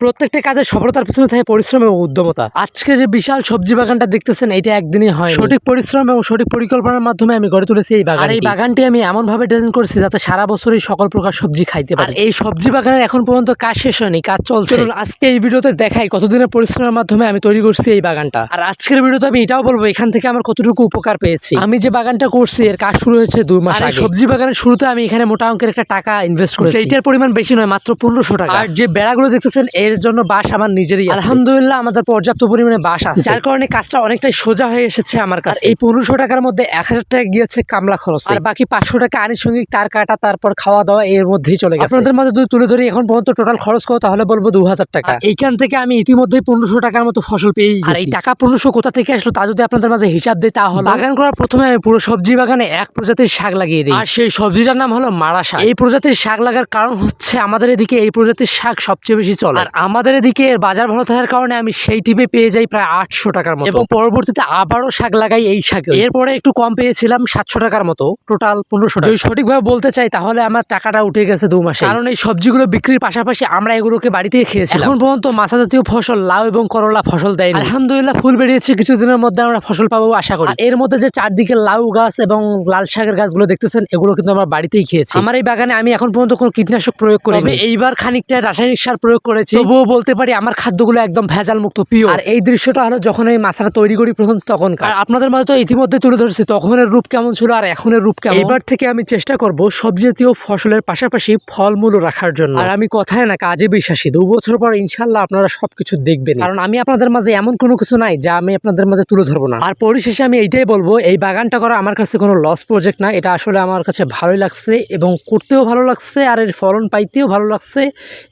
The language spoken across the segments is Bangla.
প্রত্যেকটা কাজের সফলতার পিছনে থাকে পরিশ্রম এবং উদ্যমতা। আজকে যে বিশাল সবজি বাগানটা দেখতেছেন এটা একদিনই হয় সঠিক পরিশ্রম এবং সঠিক পরিকল্পনার মাধ্যমে আমি গড়ে তুলেছি এই বাগান এই বাগানটি। আমি এমন ভাবে ডিজাইন করেছি যাতে সারা বছরই সকল প্রকার সবজি খাইতে পারি। এই সবজি বাগানের এখন পর্যন্ত কাজ শেষ হয়নি কাজ চলছে। আজকে এই ভিডিওতে দেখাই কতদিনের পরিশ্রমের মাধ্যমে আমি তৈরি করছি এই বাগানটা। আর আজকের ভিডিওতে আমি এটাও বলব এখান থেকে আমার কতটুকু উপকার পেয়েছি। আমি যে বাগানটা করছি এর কাজ শুরু হয়েছে দুই মাস আগে। সবজি বাগানের শুরুতে আমি এখানে মোটা অঙ্কের একটা টাকা ইনভেস্ট করেছি। এইটার পরিমাণ বেশি নয় মাত্র পনেরোশো টাকা। আর যে বেড়াগুলো দেখতেছেন এর জন্য বাস আমার নিজেরই আলহামদুলিল্লাহ আমাদের পর্যাপ্ত পরিমাণে বাস আছে। যার কারণে কাজটা অনেকটাই সোজা হয়ে এসেছে আমার কাছে। এই পনেরোশো টাকার মধ্যে এক হাজার টাকা গিয়েছে কামলা খরচ। আর বাকি পাঁচশো টাকা আনুষঙ্গিক তার কাটা তারপর খাওয়া দাওয়া এর মধ্যেই চলে গেছে। আপনাদের মধ্যে যদি তুলে ধরি এখন পর্যন্ত টোটাল খরচ করো তাহলে বলব দু হাজার টাকা। এইখান থেকে আমি ইতিমধ্যেই পনেরোশো টাকার মতো ফসল পেয়ে আর এই টাকা পনেরোশো কোথা থেকে আসলো তা যদি আপনাদের মাঝে হিসাব দিই তাহলে বাগান করার প্রথমে আমি পুরো সবজি বাগানে এক প্রজাতির শাক লাগিয়ে দিই। আর সেই সবজিটার নাম হলো মারা শাক। এই প্রজাতির শাক লাগার কারণ হচ্ছে আমাদের এদিকে এই প্রজাতির শাক সবচেয়ে বেশি চলে। আর আমাদের এদিকে বাজার ভালো থাকার কারণে আমি সেই টিপে পেয়ে যাই প্রায় আটশো টাকার মতো। এবং পরবর্তীতে আবারও শাক লাগাই এই শাকে এরপরে একটু কম পেয়েছিলাম সাতশো টাকার মতো টোটাল পনেরোশো যদি সঠিকভাবে বলতে চাই তাহলে আমার টাকাটা উঠে গেছে দু মাসে কারণ এই সবজিগুলো বিক্রির পাশাপাশি আমরা এগুলোকে বাড়িতে খেয়েছি এখন পর্যন্ত মাছা জাতীয় ফসল লাউ এবং করলা ফসল দেয় আলহামদুলিল্লাহ ফুল বেরিয়েছে কিছুদিনের মধ্যে আমরা ফসল পাবো আশা করি। এর মধ্যে যে চারদিকে লাউ গাছ এবং লাল শাকের গাছগুলো দেখতেছেন এগুলো কিন্তু আমরা বাড়িতেই খেয়েছি। আমার এই বাগানে আমি এখন পর্যন্ত কোনো কীটনাশক প্রয়োগ করি এইবার খানিকটা রাসায়নিক সার প্রয়োগ করেছি। তবুও বলতে পারি আমার খাদ্যগুলো একদম ভেজাল মুক্ত প্রিয় আর এই দৃশ্যটা হলো যখন এই মাছটা তৈরি করি প্রথম তখন আর আপনাদের মাঝে তো ইতিমধ্যে তুলে ধরেছি তখনের রূপ কেমন ছিল আর এখনের রূপ কেমন? এবার থেকে আমি চেষ্টা করব সবজি জাতীয় ফসলের পাশাপাশি ফলমূলও রাখার জন্য। আর আমি কথায় না কাজে বিশ্বাসী দু বছর পর ইনশাল্লাহ আপনারা সবকিছু দেখবেন কারণ আমি আপনাদের মাঝে এমন কোনো কিছু নাই যা আমি আপনাদের মাঝে তুলে ধরবো না। আর পরিশেষে আমি এইটাই বলব এই বাগানটা করা আমার কাছে কোনো লস প্রজেক্ট না এটা আসলে আমার কাছে ভালোই লাগছে এবং করতেও ভালো লাগছে আর এর ফলন পাইতেও ভালো লাগছে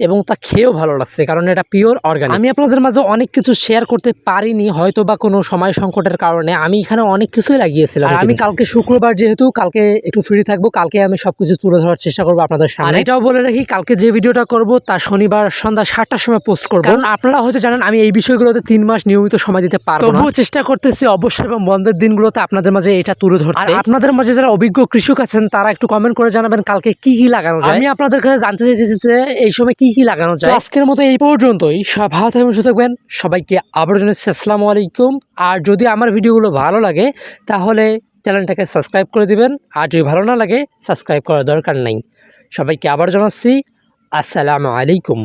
এবং তা খেয়েও ভালো লাগছে। কারণ এটা পিওর অর্গানিক আমি আপনাদের মাঝে অনেক কিছু শেয়ার করতে পারিনি হয়তো বা কোনো সময় সংকটের কারণে। আমি এখানে অনেক কিছুই লাগিয়েছিলাম আর আমি কালকে শুক্রবার যেহেতু কালকে একটু ফ্রি থাকব কালকে আমি সবকিছু তুলে ধরার চেষ্টা করব আপনাদের সামনে। এটাও বলে রাখি কালকে যে ভিডিওটা করব তা শনিবার সন্ধ্যা সাতটার সময় পোস্ট করব। কারণ আপনারা হয়তো জানেন আমি এই বিষয়গুলোতে তিন মাস নিয়মিত সময় দিতে পারব তবুও চেষ্টা করতেছি অবশ্যই এবং বন্ধের দিনগুলোতে আপনাদের মাঝে এটা তুলে ধরতে। আর আপনাদের মাঝে যারা অভিজ্ঞ কৃষক আছেন তারা একটু কমেন্ট করে জানাবেন কালকে কি কি লাগানো যায়। আমি আপনাদের কাছে জানতে চাইছি যে এই সময় কি কি লাগানো যায়। আজকের মতো এই পর্যন্তই সব ভালো থাকবেন সুস্থ থাকবেন। সবাইকে আবার জানাচ্ছি, আসসালামু আলাইকুম। আর যদি আমার ভিডিওগুলো ভালো লাগে, তাহলে চ্যানেলটাকে সাবস্ক্রাইব করে দিবেন। আর যদি ভালো না লাগে, সাবস্ক্রাইব করার দরকার নেই। সবাইকে আবার জানাচ্ছি, আসসালামু আলাইকুম।